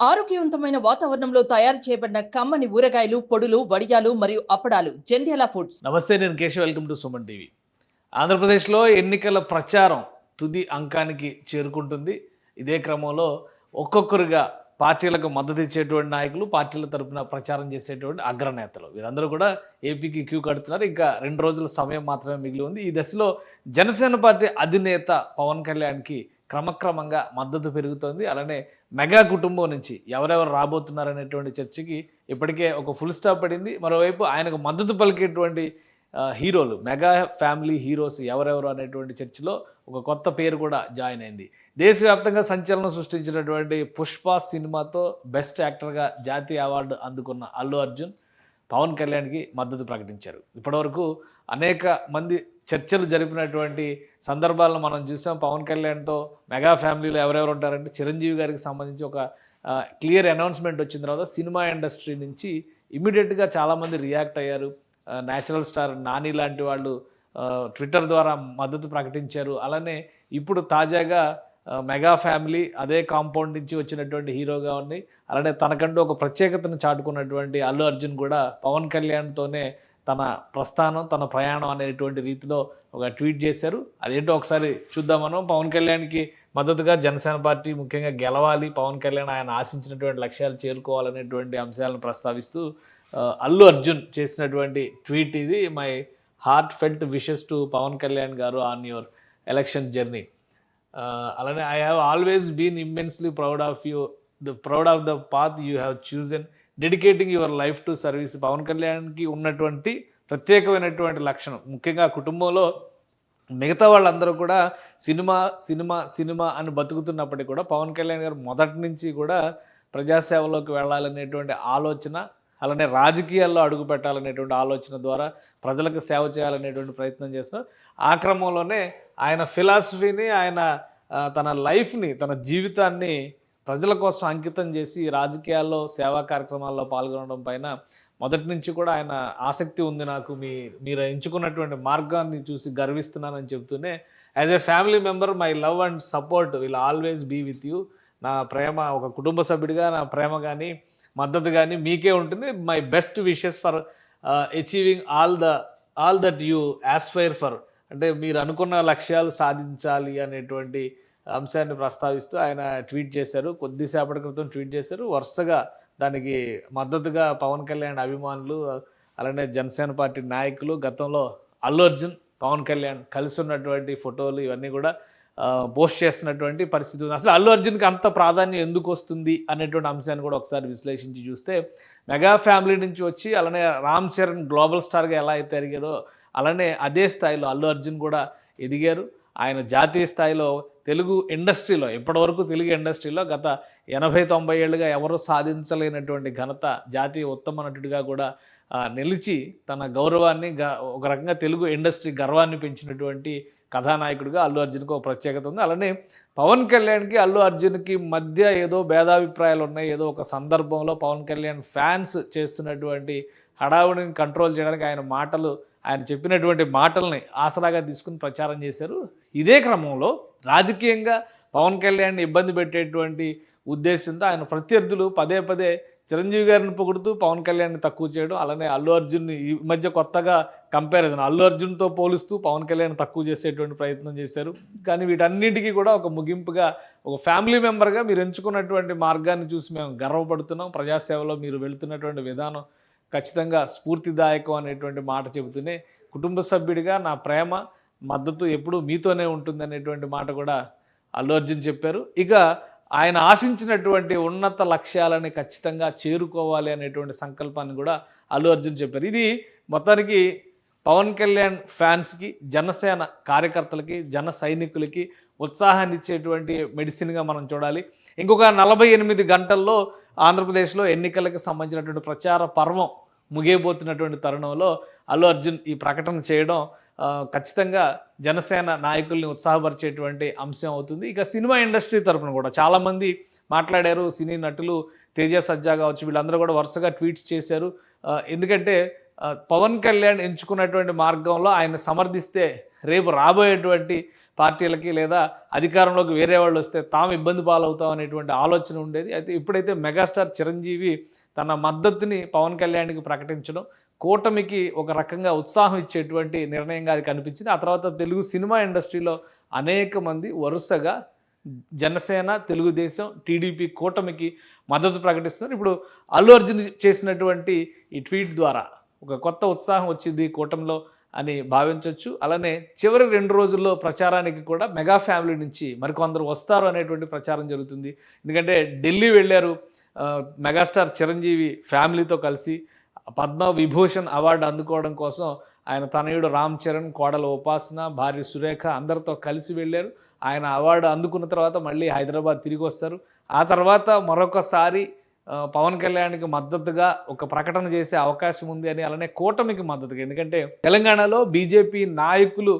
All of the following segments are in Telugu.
ఆరోగ్యవంతమైన వాతావరణంలో తయారు చేయబడిన కమ్మని ఊరగాయలు పొడులు వడియాలు మరియు అప్పడాలు. జంధ్యాల ఫుడ్స్. నమస్తే నేను Keshav. Welcome to Suman TV. ఆంధ్రప్రదేశ్లో ఎన్నికల ప్రచారం తుది అంకానికి చేరుకుంటుంది. ఇదే క్రమంలో ఒక్కొక్కరుగా పార్టీలకు మద్దతు ఇచ్చేటువంటి నాయకులు పార్టీల తరపున ప్రచారం చేసేటువంటి అగ్రనేతలు వీరందరూ కూడా ఏపీకి క్యూ కడుతున్నారు. ఇంకా రెండు రోజుల సమయం మాత్రమే మిగిలి ఉంది. ఈ దశలో జనసేన పార్టీ అధినేత పవన్ కళ్యాణ్కి క్రమక్రమంగా మద్దతు పెరుగుతోంది. అలానే మెగా కుటుంబం నుంచి ఎవరెవరు రాబోతున్నారు అనేటువంటి చర్చకి ఇప్పటికే ఒక ఫుల్ స్టాప్ పడింది. మరోవైపు ఆయనకు మద్దతు పలికేటువంటి హీరోలు మెగా ఫ్యామిలీ హీరోస్ ఎవరెవరు అనేటువంటి చర్చలో ఒక కొత్త పేరు కూడా జాయిన్ అయింది. దేశవ్యాప్తంగా సంచలనం సృష్టించినటువంటి పుష్ప సినిమాతో బెస్ట్ యాక్టర్గా జాతీయ అవార్డు అందుకున్న అల్లు అర్జున్ పవన్ కళ్యాణ్కి మద్దతు ప్రకటించారు. ఇప్పటివరకు అనేక మంది చర్చలు జరిపినటువంటి సందర్భాలను మనం చూసాం. పవన్ కళ్యాణ్తో మెగా ఫ్యామిలీలో ఎవరెవరు ఉంటారంటే చిరంజీవి గారికి సంబంధించి ఒక క్లియర్ అనౌన్స్మెంట్ వచ్చిన తర్వాత సినిమా ఇండస్ట్రీ నుంచి ఇమీడియట్గా చాలామంది రియాక్ట్ అయ్యారు. న్యాచురల్ స్టార్ నాని లాంటి వాళ్ళు ట్విట్టర్ ద్వారా మద్దతు ప్రకటించారు. అలానే ఇప్పుడు తాజాగా మెగా ఫ్యామిలీ అదే కాంపౌండ్ నుంచి వచ్చినటువంటి హీరోగా ఉంది. అలానే తనకంటూ ఒక ప్రత్యేకతను చాటుకున్నటువంటి అల్లు అర్జున్ కూడా పవన్ కళ్యాణ్తోనే తన ప్రస్థానం తన ప్రయాణం అనేటువంటి రీతిలో ఒక ట్వీట్ చేశారు. అదేంటో ఒకసారి చూద్దాం మనం. పవన్ కళ్యాణ్కి మద్దతుగా జనసేన పార్టీ ముఖ్యంగా గెలవాలి. పవన్ కళ్యాణ్ ఆయన ఆశించినటువంటి లక్ష్యాలు చేరుకోవాలనేటువంటి అంశాలను ప్రస్తావిస్తూ అల్లు అర్జున్ చేసినటువంటి ట్వీట్ ఇది. My heartfelt wishes to Pawan Kalyan garu on your election journey. అలానే I have always been immensely proud of you the proud of the path you have chosen dedicating your life to service Pawan కళ్యాణ్కి ఉన్నటువంటి ప్రత్యేకమైనటువంటి లక్షణం. ముఖ్యంగా కుటుంబంలో మిగతా వాళ్ళందరూ కూడా సినిమా సినిమా సినిమా అని బతుకుతున్నప్పటికీ కూడా పవన్ కళ్యాణ్ గారు మొదటి నుంచి కూడా ప్రజాసేవలోకి వెళ్ళాలనేటువంటి ఆలోచన అలానే రాజకీయాల్లో అడుగు పెట్టాలనేటువంటి ఆలోచన ద్వారా ప్రజలకు సేవ చేయాలనేటువంటి ప్రయత్నం చేస్తారు ఆ క్రమంలోనే ఆయన ఫిలాసఫీని ఆయన తన లైఫ్ని తన జీవితాన్ని ప్రజల కోసం అంకితం చేసి రాజకీయాల్లో సేవా కార్యక్రమాల్లో పాల్గొనడం పైన మొదటి నుంచి కూడా ఆయన ఆసక్తి ఉంది నాకు. మీ మీరు ఎంచుకున్నటువంటి మార్గాన్ని చూసి గర్విస్తున్నానని చెప్తూనే as a family member my love and support will always be with you నా ప్రేమ ఒక కుటుంబ సభ్యుడిగా నా ప్రేమ కానీ మద్దతు కానీ మీకే ఉంటుంది. My best wishes for achieving all the all that you aspire for అంటే మీరు అనుకున్న లక్ష్యాలు సాధించాలి అనేటువంటి అంశాన్ని ప్రస్తావిస్తూ ఆయన ట్వీట్ చేశారు. కొద్దిసేపటి క్రితం ట్వీట్ చేశారు. వరుసగా దానికి మద్దతుగా పవన్ కళ్యాణ్ అభిమానులు అలానే జనసేన పార్టీ నాయకులు గతంలో అల్లు అర్జున్ పవన్ కళ్యాణ్ కలిసి ఉన్నటువంటి ఫోటోలు ఇవన్నీ కూడా పోస్ట్ చేస్తున్నటువంటి పరిస్థితి ఉంది. అసలు అల్లు అర్జున్కి అంత ప్రాధాన్యం ఎందుకు వస్తుంది అనేటువంటి అంశాన్ని కూడా ఒకసారి విశ్లేషించి చూస్తే మెగా ఫ్యామిలీ నుంచి వచ్చి అలానే రామ్ చరణ్ గ్లోబల్ స్టార్గా ఎలా అయితే ఎదిగారో అలానే అదే స్థాయిలో అల్లు అర్జున్ కూడా ఎదిగారు. ఆయన జాతీయ స్థాయిలో తెలుగు ఇండస్ట్రీలో ఇప్పటివరకు తెలుగు ఇండస్ట్రీలో గత ఎనభై తొంభై ఏళ్ళుగా ఎవరు సాధించలేనటువంటి ఘనత జాతీయ ఉత్తమ నటుడిగా కూడా నిలిచి తన గౌరవాన్ని గ- ఒక రకంగా తెలుగు ఇండస్ట్రీ గర్వాన్ని పెంచినటువంటి కథానాయకుడిగా అల్లు అర్జున్కి ఒక ప్రత్యేకత ఉంది. అలానే పవన్ కళ్యాణ్కి అల్లు అర్జున్కి మధ్య ఏదో భేదాభిప్రాయాలు ఉన్నాయి. ఏదో ఒక సందర్భంలో పవన్ కళ్యాణ్ ఫ్యాన్స్ చేస్తున్నటువంటి హడావుడిని కంట్రోల్ చేయడానికి ఆయన మాటలు ఆయన చెప్పినటువంటి మాటల్ని ఆసరాగా తీసుకుని ప్రచారం చేశారు. ఇదే క్రమంలో రాజకీయంగా పవన్ కళ్యాణ్ని ఇబ్బంది పెట్టేటువంటి ఉద్దేశంతో ఆయన ప్రత్యర్థులు పదే పదే చిరంజీవి గారిని పొగుడుతూ పవన్ కళ్యాణ్ని తక్కువ చేయడం అలానే అల్లు అర్జున్ని ఈ మధ్య కొత్తగా కంపారిజన్ అల్లు అర్జున్తో పోలుస్తూ పవన్ కళ్యాణ్ తక్కువ చేసేటువంటి ప్రయత్నం చేశారు. కానీ వీటన్నిటికీ కూడా ఒక ముగింపుగా ఒక ఫ్యామిలీ మెంబర్గా మీరు ఎంచుకున్నటువంటి మార్గాన్ని చూసి మేము గర్వపడుతున్నాం. ప్రజాసేవలో మీరు వెళుతున్నటువంటి విధానం ఖచ్చితంగా స్ఫూర్తిదాయకం అనేటువంటి మాట చెబుతూనే కుటుంబ సభ్యుడిగా నా ప్రేమ మద్దతు ఎప్పుడూ మీతోనే ఉంటుంది అనేటువంటి మాట కూడా అల్లు అర్జున్ చెప్పారు. ఇక ఆయన ఆశించినటువంటి ఉన్నత లక్ష్యాలని ఖచ్చితంగా చేరుకోవాలి అనేటువంటి సంకల్పాన్ని కూడా అల్లు అర్జున్ చెప్పారు. ఇది మొత్తానికి పవన్ కళ్యాణ్ ఫ్యాన్స్కి జనసేన కార్యకర్తలకి జన సైనికులకి ఉత్సాహాన్ని ఇచ్చేటువంటి మెడిసిన్గా మనం చూడాలి. ఇంకొక నలభై ఎనిమిది గంటల్లో ఆంధ్రప్రదేశ్లో ఎన్నికలకు సంబంధించినటువంటి ప్రచార పర్వం ముగియబోతున్నటువంటి తరుణంలో అల్లు అర్జున్ ఈ ప్రకటన చేయడం ఖచ్చితంగా జనసేన నాయకుల్ని ఉత్సాహపరిచేటువంటి అంశం అవుతుంది. ఇక సినిమా ఇండస్ట్రీ తరపున కూడా చాలామంది మాట్లాడారు సినీ నటులు తేజ సజ్జా కావచ్చు వీళ్ళందరూ కూడా వరుసగా ట్వీట్స్ చేశారు. ఎందుకంటే పవన్ కళ్యాణ్ ఎంచుకున్నటువంటి మార్గంలో ఆయన సమర్థిస్తే రేపు రాబోయేటువంటి పార్టీలకి లేదా అధికారంలోకి వేరే వాళ్ళు వస్తే తాము ఇబ్బంది పాలవుతాం అనేటువంటి ఆలోచన ఉండేది. అయితే ఇప్పుడైతే మెగాస్టార్ చిరంజీవి తన మద్దతుని పవన్ కళ్యాణ్కి ప్రకటించడం కూటమికి ఒక రకంగా ఉత్సాహం ఇచ్చేటువంటి నిర్ణయంగా అది కనిపించింది ఆ తర్వాత తెలుగు సినిమా ఇండస్ట్రీలో అనేక మంది వరుసగా జనసేన తెలుగుదేశం టీడీపీ కూటమికి మద్దతు ప్రకటిస్తున్నారు. ఇప్పుడు అల్లు అర్జున్ చేసినటువంటి ఈ ట్వీట్ ద్వారా ఒక కొత్త ఉత్సాహం వచ్చింది కూటమిలో అని భావించవచ్చు అలానే చివరి రెండు రోజుల్లో ప్రచారానికి కూడా మెగా ఫ్యామిలీ నుంచి మరికొందరు వస్తారు అనేటువంటి ప్రచారం జరుగుతుంది. ఎందుకంటే ఢిల్లీ వెళ్ళారు మెగాస్టార్ చిరంజీవి ఫ్యామిలీతో కలిసి పద్మ విభూషణ్ అవార్డు అందుకోవడం కోసం ఆయన తనయుడు రామ్ చరణ్ కోడల ఉపాసన భార్య సురేఖ అందరితో కలిసి వెళ్ళారు. ఆయన అవార్డు అందుకున్న తర్వాత మళ్ళీ హైదరాబాద్ తిరిగి వస్తారు. ఆ తర్వాత మరొకసారి పవన్ కళ్యాణ్కి మద్దతుగా ఒక ప్రకటన చేసే అవకాశం ఉంది అని అలానే కూటమికి మద్దతుగా. ఎందుకంటే తెలంగాణలో బీజేపీ నాయకులు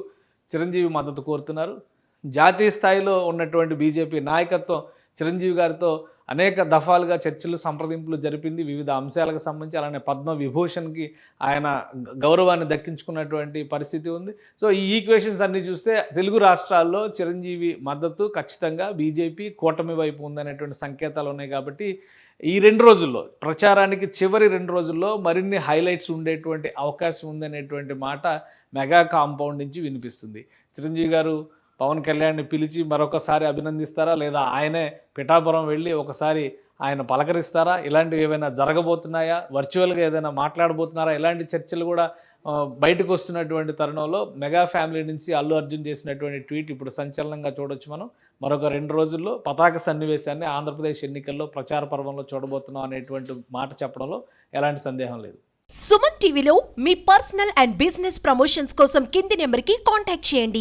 చిరంజీవి మద్దతు కోరుతున్నారు. జాతీయ స్థాయిలో ఉన్నటువంటి బీజేపీ నాయకత్వం చిరంజీవి గారితో అనేక దఫాలుగా చర్చలు సంప్రదింపులు జరిపింది వివిధ అంశాలకు సంబంధించి అలానే పద్మ విభూషణ్కి ఆయన గౌరవాన్ని దక్కించుకున్నటువంటి పరిస్థితి ఉంది. సో ఈ ఈక్వేషన్స్ అన్నీ చూస్తే తెలుగు రాష్ట్రాల్లో చిరంజీవి మద్దతు ఖచ్చితంగా బీజేపీ కూటమి వైపు ఉందనేటువంటి సంకేతాలు ఉన్నాయి కాబట్టి ఈ రెండు రోజుల్లో ప్రచారానికి చివరి రెండు రోజుల్లో మరిన్ని హైలైట్స్ ఉండేటువంటి అవకాశం ఉందనేటువంటి మాట మెగా కాంపౌండ్ నుంచి వినిపిస్తుంది. చిరంజీవి గారు పవన్ కళ్యాణ్ని పిలిచి మరొకసారి అభినందిస్తారా? లేదా ఆయనే పిఠాపురం వెళ్ళి ఒకసారి ఆయన పలకరిస్తారా? ఇలాంటివి ఏమైనా జరగబోతున్నాయా? వర్చువల్గా ఏదైనా మాట్లాడబోతున్నారా? ఇలాంటి చర్చలు కూడా బయటకు వస్తున్నటువంటి తరుణంలో మెగా ఫ్యామిలీ నుంచి అల్లు అర్జున్ చేసినటువంటి ట్వీట్ ఇప్పుడు సంచలనంగా చూడొచ్చు మనం. మరొక రెండు రోజుల్లో పతాక సన్నివేశాన్ని ఆంధ్రప్రదేశ్ ఎన్నికల్లో ప్రచార పర్వంలో చూడబోతున్నాం అనేటువంటి మాట చెప్పడంలో ఎలాంటి సందేహం లేదు. సుమన్ టీవీలో మీ పర్సనల్ అండ్ బిజినెస్ ప్రమోషన్స్ కోసం కింది నెంబర్కి కాంటాక్ట్ చేయండి.